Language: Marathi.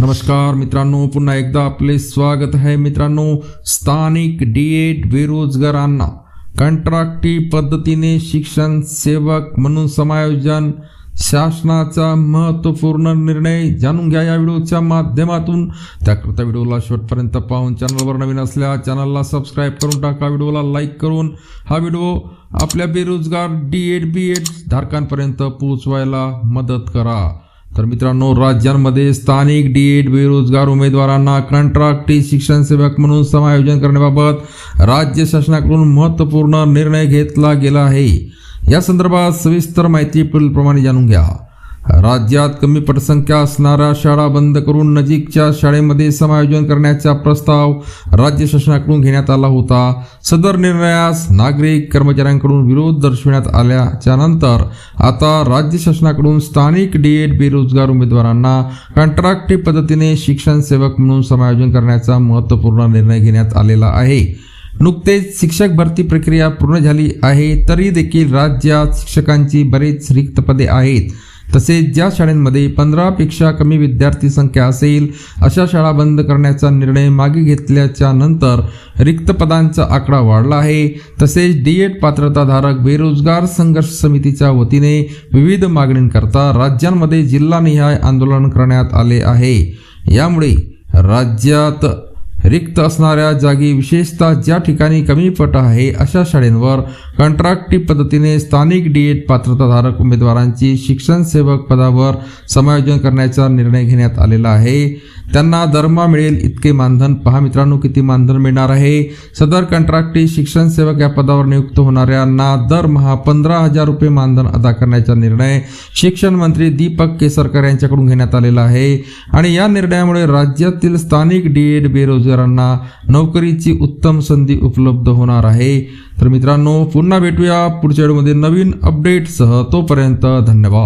नमस्कार मित्रांनो पुन्हा एकदा आपले स्वागत आहे मित्रांनो स्थानिक डी एड बेरोजगारांना. कंत्राटी पद्धतीने शिक्षण सेवक म्हणून समायोजन शासनाचा महत्त्वपूर्ण निर्णय जाणून घ्या या व्हिडिओच्या माध्यमातून. त्याकरता व्हिडिओला शेवटपर्यंत पाहून चॅनलवर नवीन असल्या चॅनलला सबस्क्राईब करून टाका व्हिडिओला लाईक करून. हा व्हिडिओ आपल्या बेरोजगार डी एड बी एड धारकांपर्यंत पोहोचवायला मदत करा. तर मित्रांनो राज्यांमध्ये स्थानिक डीएड बेरोजगार उमेदवारांना कंत्राटी शिक्षण सेवक म्हणून समायोजन करण्याबाबत राज्य शासनाकडून महत्त्वपूर्ण निर्णय घेतला गेला आहे. या संदर्भात सविस्तर माहिती पुढीलप्रमाणे जाणून घ्या. राज्यात कमी पटसंख्या असणाऱ्या शाळा बंद करून नजीकच्या शाळेमध्ये समायोजन करण्याचा प्रस्ताव राज्य शासनाकडून घेण्यात आला होता. सदर निर्णयास नागरिक कर्मचाऱ्यांकडून विरोध दर्शविण्यात आल्याच्यानंतर आता राज्य शासनाकडून स्थानिक डीएड बेरोजगार उमेदवारांना कंत्राटी पद्धतीने शिक्षण सेवक म्हणून समायोजन करण्याचा महत्त्वपूर्ण निर्णय घेण्यात आलेला आहे. नुकतेच शिक्षक भरती प्रक्रिया पूर्ण झाली आहे तरी देखील राज्यात शिक्षकांची बरेच रिक्त पदे आहेत. तसेच ज्या शाळांमध्ये पंधरापेक्षा कमी विद्यार्थी संख्या असेल अशा शाळा बंद करण्याचा निर्णय मागे घेतल्याच्या नंतर रिक्त पदांचा आकडा वाढला आहे. तसेच डी एड पात्रताधारक बेरोजगार संघर्ष समितीच्या वतीने विविध मागणींकरता राज्यांमध्ये जिल्हानिहाय आंदोलन करण्यात आले आहे. यामुळे राज्यात रिक्त असणाऱ्या जागी विशेषतः ज्या ठिकाणी कमी पट आहे अशा शाळेंवर कंत्राटी पद्धतीने स्थानिक डीएड पात्रताधारक उमेदवारांची शिक्षण सेवक पदावर समायोजन करण्याचा निर्णय घेण्यात आलेला आहे. त्यांना दरमा मिळेल इतके मानधन. पहा मित्रांनो किती मानधन मिळणार आहे? सदर कंत्राटी शिक्षण सेवक या पदावर नियुक्त होणाऱ्यांना दरमहा पंधरा हजार रुपये मानधन अदा करण्याचा निर्णय शिक्षण मंत्री दीपक केसरकर यांच्याकडून घेण्यात आलेला आहे. आणि या निर्णयामुळे राज्यातील स्थानिक डीएड बेरोजगारांना नोकरीची उत्तम संधी उपलब्ध होणार आहे. तर मित्रांनो पुन्हा भेटूया पुढच्या व्हिडिओमध्ये नवीन अपडेटसह तोपर्यंत धन्यवाद.